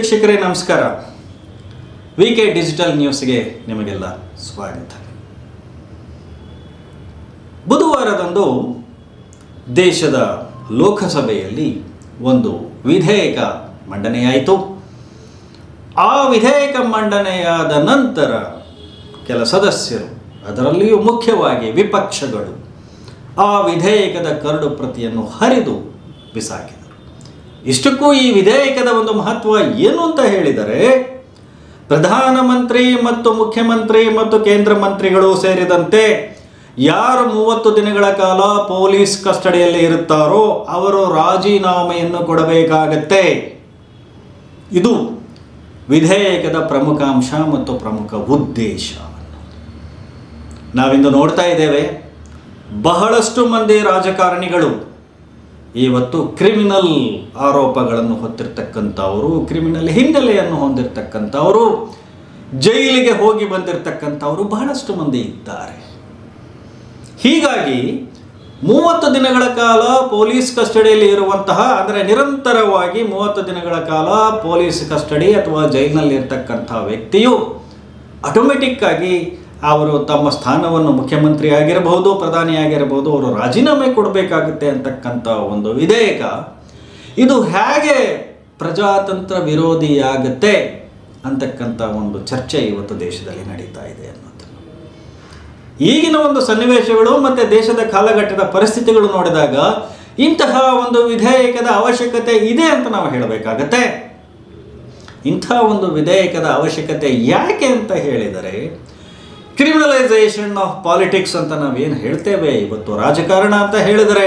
ವೀಕ್ಷಕರೇ, ನಮಸ್ಕಾರ. V K digital ನ್ಯೂಸ್ಗೆ ನಿಮಗೆಲ್ಲ ಸ್ವಾಗತ. ಬುಧವಾರದಂದು ದೇಶದ ಲೋಕಸಭೆಯಲ್ಲಿ ಒಂದು ವಿಧೇಯಕ ಮಂಡನೆಯಾಯಿತು. ಆ ವಿಧೇಯಕ ಮಂಡನೆಯಾದ ನಂತರ ಕೆಲ ಸದಸ್ಯರು, ಅದರಲ್ಲಿಯೂ ಮುಖ್ಯವಾಗಿ ವಿಪಕ್ಷಗಳು, ಆ ವಿಧೇಯಕದ ಕರಡು ಪ್ರತಿಯನ್ನು ಹರಿದು ಬಿಸಾಕಿದರು. ಇಷ್ಟಕ್ಕೂ ಈ ವಿಧೇಯಕದ ಒಂದು ಮಹತ್ವ ಏನು ಅಂತ ಹೇಳಿದರೆ ಪ್ರಧಾನಮಂತ್ರಿ ಮತ್ತು ಮುಖ್ಯಮಂತ್ರಿ ಮತ್ತು ಕೇಂದ್ರ ಮಂತ್ರಿಗಳು ಸೇರಿದಂತೆ ಯಾರು ಮೂವತ್ತು ದಿನಗಳ ಕಾಲ ಪೊಲೀಸ್ ಕಸ್ಟಡಿಯಲ್ಲಿ ಇರುತ್ತಾರೋ ಅವರು ರಾಜೀನಾಮೆಯನ್ನು ಕೊಡಬೇಕಾಗತ್ತೆ. ಇದು ವಿಧೇಯಕದ ಪ್ರಮುಖ ಅಂಶ ಮತ್ತು ಪ್ರಮುಖ ಉದ್ದೇಶ. ನಾವಿಂದು ನೋಡ್ತಾ ಇದ್ದೇವೆ, ಬಹಳಷ್ಟು ಮಂದಿ ರಾಜಕಾರಣಿಗಳು ಇವತ್ತು ಕ್ರಿಮಿನಲ್ ಆರೋಪಗಳನ್ನು ಹೊತ್ತಿರ್ತಕ್ಕಂಥವರು, ಕ್ರಿಮಿನಲ್ ಹಿನ್ನೆಲೆಯನ್ನು ಹೊಂದಿರತಕ್ಕಂಥವರು, ಜೈಲಿಗೆ ಹೋಗಿ ಬಂದಿರತಕ್ಕಂಥವರು ಬಹಳಷ್ಟು ಮಂದಿ ಇದ್ದಾರೆ. ಹೀಗಾಗಿ ಮೂವತ್ತು ದಿನಗಳ ಕಾಲ ಪೊಲೀಸ್ ಕಸ್ಟಡಿಯಲ್ಲಿ ಇರುವಂತಹ, ಅಂದರೆ ನಿರಂತರವಾಗಿ ಮೂವತ್ತು ದಿನಗಳ ಕಾಲ ಪೊಲೀಸ್ ಕಸ್ಟಡಿ ಅಥವಾ ಜೈಲಿನಲ್ಲಿರ್ತಕ್ಕಂಥ ವ್ಯಕ್ತಿಯು ಆಟೋಮೆಟಿಕ್ ಆಗಿ ಅವರು ತಮ್ಮ ಸ್ಥಾನವನ್ನು ಮುಖ್ಯಮಂತ್ರಿ ಆಗಿರಬಹುದು ಪ್ರಧಾನಿ ಆಗಿರಬಹುದು ಅವರು ರಾಜೀನಾಮೆ ಕೊಡಬೇಕಾಗುತ್ತೆ ಅಂತಕ್ಕಂಥ ಒಂದು ವಿಧೇಯಕ. ಇದು ಹೇಗೆ ಪ್ರಜಾತಂತ್ರ ವಿರೋಧಿಯಾಗುತ್ತೆ ಅಂತಕ್ಕಂಥ ಒಂದು ಚರ್ಚೆ ಇವತ್ತು ದೇಶದಲ್ಲಿ ನಡೀತಾ ಇದೆ ಅನ್ನೋದು ಈಗಿನ ಒಂದು ಸನ್ನಿವೇಶಗಳು ಮತ್ತು ದೇಶದ ಕಾಲಘಟ್ಟದ ಪರಿಸ್ಥಿತಿಗಳು ನೋಡಿದಾಗ ಇಂತಹ ಒಂದು ವಿಧೇಯಕದ ಅವಶ್ಯಕತೆ ಇದೆ ಅಂತ ನಾವು ಹೇಳಬೇಕಾಗತ್ತೆ. ಇಂಥ ಒಂದು ವಿಧೇಯಕದ ಅವಶ್ಯಕತೆ ಯಾಕೆ ಅಂತ ಹೇಳಿದರೆ ಕ್ರಿಮಿನಲೈಸೇಷನ್ ಆಫ್ ಪಾಲಿಟಿಕ್ಸ್ ಅಂತ ನಾವೇನು ಹೇಳ್ತೇವೆ? ಇವತ್ತು ರಾಜಕಾರಣ ಅಂತ ಹೇಳಿದರೆ,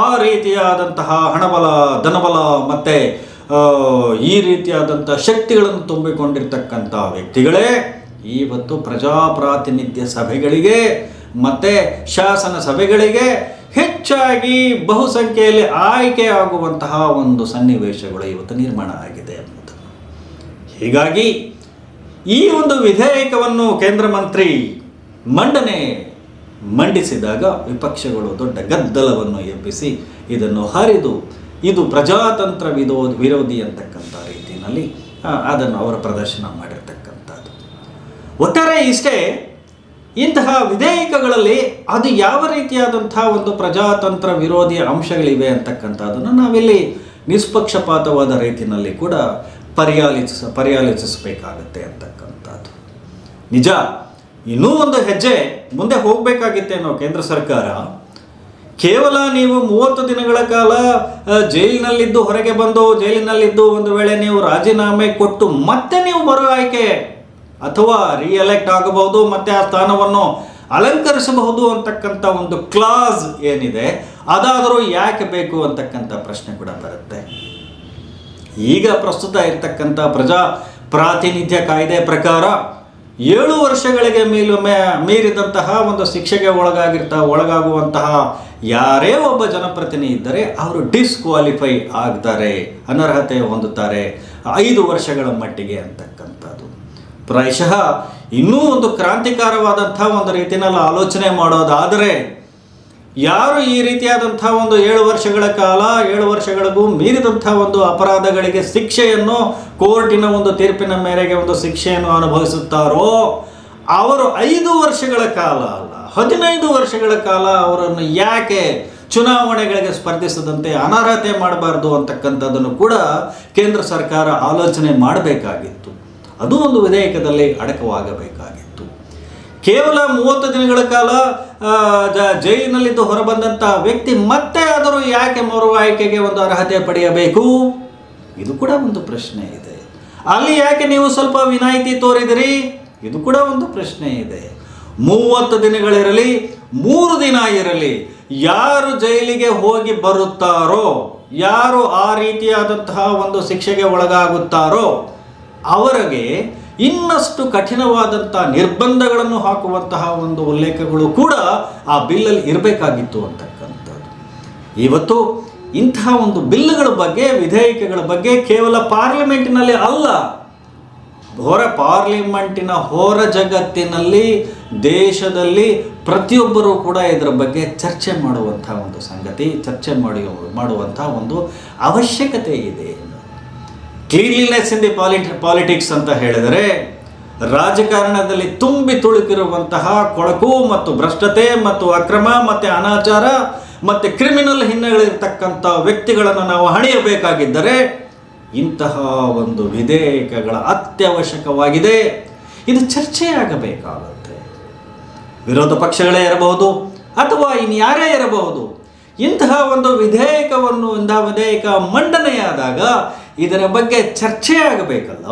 ಆ ರೀತಿಯಾದಂತಹ ಹಣಬಲ, ಧನಬಲ ಮತ್ತು ಈ ರೀತಿಯಾದಂಥ ಶಕ್ತಿಗಳನ್ನು ತುಂಬಿಕೊಂಡಿರ್ತಕ್ಕಂಥ ವ್ಯಕ್ತಿಗಳೇ, ಇವತ್ತು ಪ್ರಜಾಪ್ರಾತಿನಿಧ್ಯ ಸಭೆಗಳಿಗೆ ಮತ್ತು ಶಾಸನ ಸಭೆಗಳಿಗೆ ಹೆಚ್ಚಾಗಿ ಬಹುಸಂಖ್ಯೆಯಲ್ಲಿ ಆಯ್ಕೆ ಆಗುವಂತಹ ಒಂದು ಸನ್ನಿವೇಶಗಳು ಇವತ್ತು ನಿರ್ಮಾಣ ಆಗಿದೆ ಅನ್ನೋದು ಹೀಗಾಗಿ ಈ ಒಂದು ವಿಧೇಯಕವನ್ನು ಕೇಂದ್ರ ಮಂತ್ರಿ ಮಂಡನೆ ಮಂಡಿಸಿದಾಗ ವಿಪಕ್ಷಗಳು ದೊಡ್ಡ ಗದ್ದಲವನ್ನು ಎಬ್ಬಿಸಿ ಇದನ್ನು ಹರಿದು, ಇದು ಪ್ರಜಾತಂತ್ರ ವಿಧೋ ವಿರೋಧಿ ಅಂತಕ್ಕಂಥ ರೀತಿಯಲ್ಲಿ ಅದನ್ನು ಅವರ ಪ್ರದರ್ಶನ ಮಾಡಿರ್ತಕ್ಕಂಥದ್ದು. ಒಟ್ಟಾರೆ ಇಷ್ಟೇ, ಇಂತಹ ವಿಧೇಯಕಗಳಲ್ಲಿ ಅದು ಯಾವ ರೀತಿಯಾದಂಥ ಒಂದು ಪ್ರಜಾತಂತ್ರ ವಿರೋಧಿ ಅಂಶಗಳಿವೆ ಅಂತಕ್ಕಂಥದ್ದನ್ನು ನಾವಿಲ್ಲಿ ನಿಷ್ಪಕ್ಷಪಾತವಾದ ರೀತಿಯಲ್ಲಿ ಕೂಡ ಪರ್ಯಾಲಿಸ ಪರ್ಯಾಲೋಚಿಸಬೇಕಾಗತ್ತೆ ಅಂತಕ್ಕಂಥದ್ದು. ನಿಜ, ಇನ್ನೂ ಒಂದು ಹೆಜ್ಜೆ ಮುಂದೆ ಹೋಗಬೇಕಾಗಿತ್ತೇನೋ ಕೇಂದ್ರ ಸರ್ಕಾರ, ಕೇವಲ ನೀವು ಮೂವತ್ತು ದಿನಗಳ ಕಾಲ ಜೈಲಿನಲ್ಲಿದ್ದು ಹೊರಗೆ ಬಂದು, ಜೈಲಿನಲ್ಲಿದ್ದು ಒಂದು ವೇಳೆ ನೀವು ರಾಜೀನಾಮೆ ಕೊಟ್ಟು ಮತ್ತೆ ನೀವು ಬರೋ ಆಯ್ಕೆ ಅಥವಾ ರಿಎಲೆಕ್ಟ್ ಆಗಬಹುದು, ಮತ್ತೆ ಆ ಸ್ಥಾನವನ್ನು ಅಲಂಕರಿಸಬಹುದು ಅಂತಕ್ಕಂಥ ಒಂದು ಕ್ಲಾಸ್ ಏನಿದೆ, ಅದಾದರೂ ಯಾಕೆ ಬೇಕು ಅಂತಕ್ಕಂಥ ಪ್ರಶ್ನೆ ಕೂಡ ಬರುತ್ತೆ. ಈಗ ಪ್ರಸ್ತುತ ಇರತಕ್ಕಂಥ ಪ್ರಜಾ ಪ್ರಾತಿನಿಧ್ಯ ಕಾಯ್ದೆ ಪ್ರಕಾರ ಏಳು ವರ್ಷಗಳಿಗೆ ಮೇಲು ಮೇ ಮೀರಿದಂತಹ ಒಂದು ಶಿಕ್ಷೆಗೆ ಒಳಗಾಗಿರ್ತ ಒಳಗಾಗುವಂತಹ ಯಾರೇ ಒಬ್ಬ ಜನಪ್ರತಿನಿಧಿ ಇದ್ದರೆ ಅವರು ಡಿಸ್ಕ್ವಾಲಿಫೈ ಆಗ್ತಾರೆ, ಅನರ್ಹತೆ ಹೊಂದುತ್ತಾರೆ. ಐದು ವರ್ಷಗಳ ಮಟ್ಟಿಗೆ ಅಂತಕ್ಕಂಥದ್ದು. ಪ್ರಾಯಶಃ ಇನ್ನೂ ಒಂದು ಕ್ರಾಂತಿಕಾರವಾದಂಥ ಒಂದು ರೀತಿಯಲ್ಲಿ ಆಲೋಚನೆ ಮಾಡೋದಾದರೆ ಯಾರು ಈ ರೀತಿಯಾದಂಥ ಒಂದು ಏಳು ವರ್ಷಗಳ ಕಾಲ, ಏಳು ವರ್ಷಗಳಿಗೂ ಮೀರಿದಂಥ ಒಂದು ಅಪರಾಧಗಳಿಗೆ ಶಿಕ್ಷೆಯನ್ನು, ಕೋರ್ಟಿನ ಒಂದು ತೀರ್ಪಿನ ಮೇರೆಗೆ ಒಂದು ಶಿಕ್ಷೆಯನ್ನು ಅನುಭವಿಸುತ್ತಾರೋ? ಅವರು ಐದು ವರ್ಷಗಳ ಕಾಲ ಅಲ್ಲ, ಹದಿನೈದು ವರ್ಷಗಳ ಕಾಲ ಅವರನ್ನು ಯಾಕೆ ಚುನಾವಣೆಗಳಿಗೆ ಸ್ಪರ್ಧಿಸದಂತೆ ಅನರ್ಹತೆ ಮಾಡಬಾರ್ದು ಅಂತಕ್ಕಂಥದ್ದನ್ನು ಕೂಡ ಕೇಂದ್ರ ಸರ್ಕಾರ ಆಲೋಚನೆ ಮಾಡಬೇಕಾಗಿತ್ತು. ಅದು ಒಂದು ವಿಧೇಯಕದಲ್ಲಿ ಅಡಕವಾಗಬೇಕಾಗಿತ್ತು. ಕೇವಲ ಮೂವತ್ತು ದಿನಗಳ ಕಾಲ ಜೈಲಿನಲ್ಲಿದ್ದು ಹೊರಬಂದಂಥ ವ್ಯಕ್ತಿ ಮತ್ತೆ ಆದರೂ ಯಾಕೆ ಮರು ಆಯ್ಕೆಗೆ ಒಂದು ಅರ್ಹತೆ ಪಡೆಯಬೇಕು? ಇದು ಕೂಡ ಒಂದು ಪ್ರಶ್ನೆ ಇದೆ. ಅಲ್ಲಿ ಯಾಕೆ ನೀವು ಸ್ವಲ್ಪ ವಿನಾಯಿತಿ ತೋರಿದಿರಿ? ಇದು ಕೂಡ ಒಂದು ಪ್ರಶ್ನೆ ಇದೆ. ಮೂವತ್ತು ದಿನಗಳಿರಲಿ, ಮೂರು ದಿನ ಇರಲಿ, ಯಾರು ಜೈಲಿಗೆ ಹೋಗಿ ಬರುತ್ತಾರೋ, ಯಾರು ಆ ರೀತಿಯಾದಂತಹ ಒಂದು ಶಿಕ್ಷೆಗೆ ಒಳಗಾಗುತ್ತಾರೋ, ಅವರಿಗೆ ಇನ್ನಷ್ಟು ಕಠಿಣವಾದಂಥ ನಿರ್ಬಂಧಗಳನ್ನು ಹಾಕುವಂತಹ ಒಂದು ಉಲ್ಲೇಖಗಳು ಕೂಡ ಆ ಬಿಲ್ಲಲ್ಲಿ ಇರಬೇಕಾಗಿತ್ತು ಅಂತಕ್ಕಂಥದ್ದು. ಇವತ್ತು ಇಂತಹ ಒಂದು ಬಿಲ್ಗಳ ಬಗ್ಗೆ, ವಿಧೇಯಕಗಳ ಬಗ್ಗೆ ಕೇವಲ ಪಾರ್ಲಿಮೆಂಟ್ನಲ್ಲಿ ಅಲ್ಲ ಹೊರ ಪಾರ್ಲಿಮೆಂಟಿನ ಹೊರ ಜಗತ್ತಿನಲ್ಲಿ, ದೇಶದಲ್ಲಿ ಪ್ರತಿಯೊಬ್ಬರೂ ಕೂಡ ಇದರ ಬಗ್ಗೆ ಚರ್ಚೆ ಮಾಡುವಂಥ ಒಂದು ಸಂಗತಿ, ಚರ್ಚೆ ಮಾಡಿ ಮಾಡುವಂಥ ಒಂದು ಅವಶ್ಯಕತೆ ಇದೆ. Cleanliness in the polity politics ಅಂತ ಹೇಳಿದರೆ, ರಾಜಕಾರಣದಲ್ಲಿ ತುಂಬಿ ತುಳುಕಿರುವಂತಹ ಕೊಳಕು ಮತ್ತು ಭ್ರಷ್ಟತೆ ಮತ್ತು ಅಕ್ರಮ ಮತ್ತು ಅನಾಚಾರ ಮತ್ತು ಕ್ರಿಮಿನಲ್ ಹಿನ್ನೆಲೆಗಳಿರ್ತಕ್ಕಂಥ ವ್ಯಕ್ತಿಗಳನ್ನು ನಾವು ಹಣಿಯಬೇಕಾಗಿದ್ದರೆ, ಇಂತಹ ಒಂದು ವಿಧೇಯಕಗಳ ಅತ್ಯವಶ್ಯಕವಾಗಿದೆ. ಇದು ಚರ್ಚೆಯಾಗಬೇಕಾಗುತ್ತೆ. ವಿರೋಧ ಪಕ್ಷಗಳೇ ಇರಬಹುದು ಅಥವಾ ಇನ್ಯಾರೇ ಇರಬಹುದು, ಇಂತಹ ಒಂದು ವಿಧೇಯಕವನ್ನು ಇಂತಹ ವಿಧೇಯಕ ಮಂಡನೆಯಾದಾಗ ಇದರ ಬಗ್ಗೆ ಚರ್ಚೆ ಆಗಬೇಕಲ್ಲ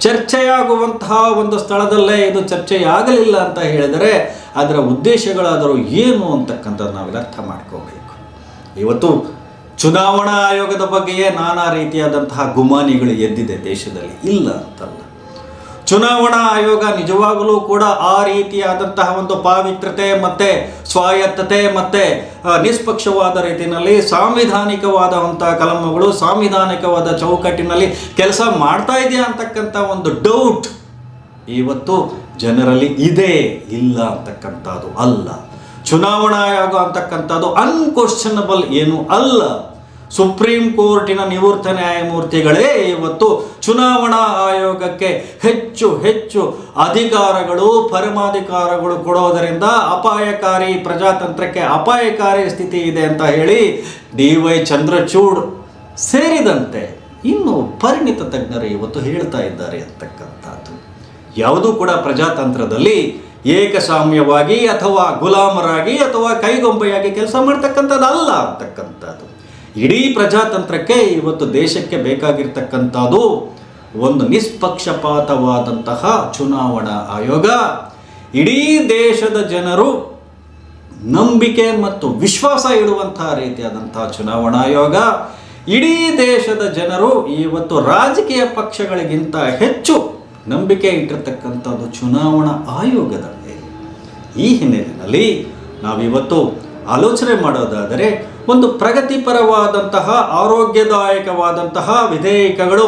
ಚರ್ಚೆಯಾಗುವಂತಹ ಒಂದು ಸ್ಥಳದಲ್ಲೇ ಇದು ಚರ್ಚೆಯಾಗಲಿಲ್ಲ ಅಂತ ಹೇಳಿದರೆ ಅದರ ಉದ್ದೇಶಗಳಾದರೂ ಏನು ಅಂತಕ್ಕಂಥದ್ದು ನಾವೆಲ್ಲ ಅರ್ಥ ಮಾಡ್ಕೋಬೇಕು. ಇವತ್ತು ಚುನಾವಣಾ ಆಯೋಗದ ಬಗ್ಗೆಯೇ ನಾನಾ ರೀತಿಯಾದಂತಹ ಗುಮಾನಿಗಳು ಎದ್ದಿದೆ ದೇಶದಲ್ಲಿ. ಇಲ್ಲ ಅಂತಲ್ಲ. ಚುನಾವಣಾ ಆಯೋಗ ನಿಜವಾಗಲೂ ಕೂಡ ಆ ರೀತಿಯಾದಂತಹ ಒಂದು ಪಾವಿತ್ರತೆ ಮತ್ತು ಸ್ವಾಯತ್ತತೆ ಮತ್ತು ನಿಷ್ಪಕ್ಷವಾದ ರೀತಿಯಲ್ಲಿ ಸಾಂವಿಧಾನಿಕವಾದಂಥ ಕಲಮಗಳು ಸಾಂವಿಧಾನಿಕವಾದ ಚೌಕಟ್ಟಿನಲ್ಲಿ ಕೆಲಸ ಮಾಡ್ತಾ ಇದೆಯಾ ಅಂತಕ್ಕಂಥ ಒಂದು ಡೌಟ್ ಇವತ್ತು ಜನರಲ್ಲಿ ಇದೆ ಇಲ್ಲ ಅಂತಕ್ಕಂಥದ್ದು ಅಲ್ಲ. ಚುನಾವಣಾ ಆಯೋಗ ಅಂತಕ್ಕಂಥದ್ದು ಅನ್ಕ್ವಶನಬಲ್ ಏನು ಅಲ್ಲ. ಸುಪ್ರೀಂ ಕೋರ್ಟಿನ ನಿವೃತ್ತ ನ್ಯಾಯಮೂರ್ತಿಗಳೇ ಇವತ್ತು ಚುನಾವಣಾ ಆಯೋಗಕ್ಕೆ ಹೆಚ್ಚು ಹೆಚ್ಚು ಅಧಿಕಾರಗಳು, ಪರಮಾಧಿಕಾರಗಳು ಕೊಡೋದರಿಂದ ಅಪಾಯಕಾರಿ ಪ್ರಜಾತಂತ್ರಕ್ಕೆ ಅಪಾಯಕಾರಿ ಸ್ಥಿತಿ ಇದೆ ಅಂತ ಹೇಳಿ ಡಿ ವೈ ಚಂದ್ರಚೂಡ್ ಸೇರಿದಂತೆ ಇನ್ನು ಪರಿಣಿತ ತಜ್ಞರು ಇವತ್ತು ಹೇಳ್ತಾ ಇದ್ದಾರೆ ಅಂತಕ್ಕಂಥದ್ದು. ಯಾವುದೂ ಕೂಡ ಪ್ರಜಾತಂತ್ರದಲ್ಲಿ ಏಕಸಾಮ್ಯವಾಗಿ ಅಥವಾ ಗುಲಾಮರಾಗಿ ಅಥವಾ ಕೈಗೊಂಬೆಯಾಗಿ ಕೆಲಸ ಮಾಡ್ತಕ್ಕಂಥದ್ದಲ್ಲ ಅಂತಕ್ಕಂಥದ್ದು. ಇಡೀ ಪ್ರಜಾತಂತ್ರಕ್ಕೆ ಇವತ್ತು ದೇಶಕ್ಕೆ ಬೇಕಾಗಿರ್ತಕ್ಕಂಥದ್ದು ಒಂದು ನಿಷ್ಪಕ್ಷಪಾತವಾದಂತಹ ಚುನಾವಣಾ ಆಯೋಗ. ಇಡೀ ದೇಶದ ಜನರು ನಂಬಿಕೆ ಮತ್ತು ವಿಶ್ವಾಸ ಇಡುವಂತಹ ರೀತಿಯಾದಂತಹ ಚುನಾವಣಾ ಆಯೋಗ. ಇಡೀ ದೇಶದ ಜನರು ಇವತ್ತು ರಾಜಕೀಯ ಪಕ್ಷಗಳಿಗಿಂತ ಹೆಚ್ಚು ನಂಬಿಕೆ ಇಟ್ಟಿರ್ತಕ್ಕಂಥದ್ದು ಚುನಾವಣಾ ಆಯೋಗದ ಈ ಹಿನ್ನೆಲೆಯಲ್ಲಿ ನಾವಿವತ್ತು ಆಲೋಚನೆ ಮಾಡೋದಾದರೆ ಒಂದು ಪ್ರಗತಿಪರವಾದಂತಹ, ಆರೋಗ್ಯದಾಯಕವಾದಂತಹ ವಿಧೇಯಕಗಳು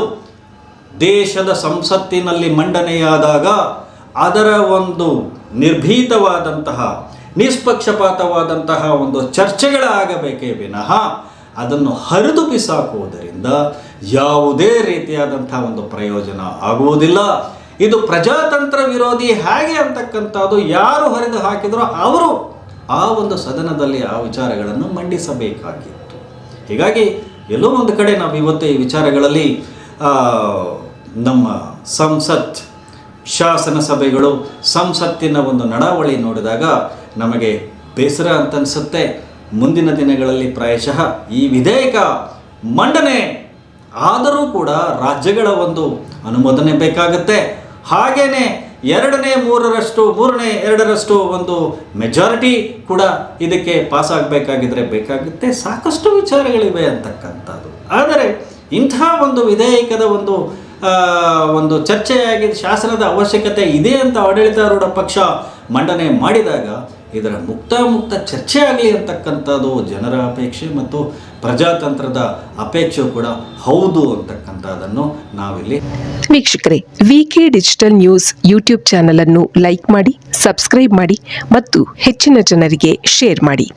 ದೇಶದ ಸಂಸತ್ತಿನಲ್ಲಿ ಮಂಡನೆಯಾದಾಗ ಅದರ ಒಂದು ನಿರ್ಭೀತವಾದಂತಹ, ನಿಷ್ಪಕ್ಷಪಾತವಾದಂತಹ ಒಂದು ಚರ್ಚೆಗಳಾಗಬೇಕೇ ವಿನಃ ಅದನ್ನು ಹರಿದು ಬಿಸಾಕುವುದರಿಂದ ಯಾವುದೇ ರೀತಿಯಾದಂತಹ ಒಂದು ಪ್ರಯೋಜನ ಆಗುವುದಿಲ್ಲ. ಇದು ಪ್ರಜಾತಂತ್ರ ವಿರೋಧಿ ಹೇಗೆ ಅಂತಕ್ಕಂಥದ್ದು ಯಾರು ಹರಿದು ಹಾಕಿದರೋ ಅವರು ಆ ಒಂದು ಸದನದಲ್ಲಿ ಆ ವಿಚಾರಗಳನ್ನು ಮಂಡಿಸಬೇಕಾಗಿತ್ತು. ಹೀಗಾಗಿ ಎಲ್ಲೋ ಒಂದು ಕಡೆ ನಾವು ಇವತ್ತು ಈ ವಿಚಾರಗಳಲ್ಲಿ ನಮ್ಮ ಸಂಸತ್ ಶಾಸನ ಸಭೆಗಳು ಸಂಸತ್ತಿನ ಒಂದು ನಡಾವಳಿ ನೋಡಿದಾಗ ನಮಗೆ ಬೇಸರ ಅಂತ ಅನಿಸುತ್ತೆ ಮುಂದಿನ ದಿನಗಳಲ್ಲಿ ಪ್ರಾಯಶಃ ಈ ವಿಧೇಯಕ ಮಂಡನೆ ಆದರೂ ಕೂಡ ರಾಜ್ಯಗಳ ಒಂದು ಅನುಮೋದನೆ ಬೇಕಾಗುತ್ತೆ. ಹಾಗೇನೆ ಎರಡನೇ ಮೂರರಷ್ಟು, ಮೂರನೇ ಎರಡರಷ್ಟು ಒಂದು ಮೆಜಾರಿಟಿ ಕೂಡ ಇದಕ್ಕೆ ಪಾಸ್ ಆಗಬೇಕಾಗಿದ್ರೆ ಬೇಕಾಗುತ್ತೆ. ಸಾಕಷ್ಟು ವಿಚಾರಗಳಿವೆ ಅಂತಕ್ಕಂಥದ್ದು. ಆದರೆ ಇಂಥ ಒಂದು ವಿಧೇಯಕದ ಒಂದು ಒಂದು ಚರ್ಚೆಯಾಗಿ ಶಾಸನದ ಅವಶ್ಯಕತೆ ಇದೆ ಅಂತ ಆಡಳಿತಾರೂಢ ಪಕ್ಷ ಮಂಡನೆ ಮಾಡಿದಾಗ ಇದರ ಮುಕ್ತ ಮುಕ್ತ ಚರ್ಚೆ ಆಗಲಿ ಅಂತಕ್ಕಂಥದ್ದು ಜನರ ಅಪೇಕ್ಷೆ ಮತ್ತು ಪ್ರಜಾತಂತ್ರದ ಅಪೇಕ್ಷೆ ಕೂಡ ಹೌದು ಅಂತಕ್ಕಂಥದ್ದನ್ನು ನಾವಿಲ್ಲಿ ವೀಕ್ಷಕರೇ V K digital news YouTube channel ಅನ್ನು ಲೈಕ್ ಮಾಡಿ ಸಬ್ಸ್ಕ್ರೈಬ್ ಮಾಡಿ ಮತ್ತು ಹೆಚ್ಚಿನ ಜನರಿಗೆ ಶೇರ್ ಮಾಡಿ.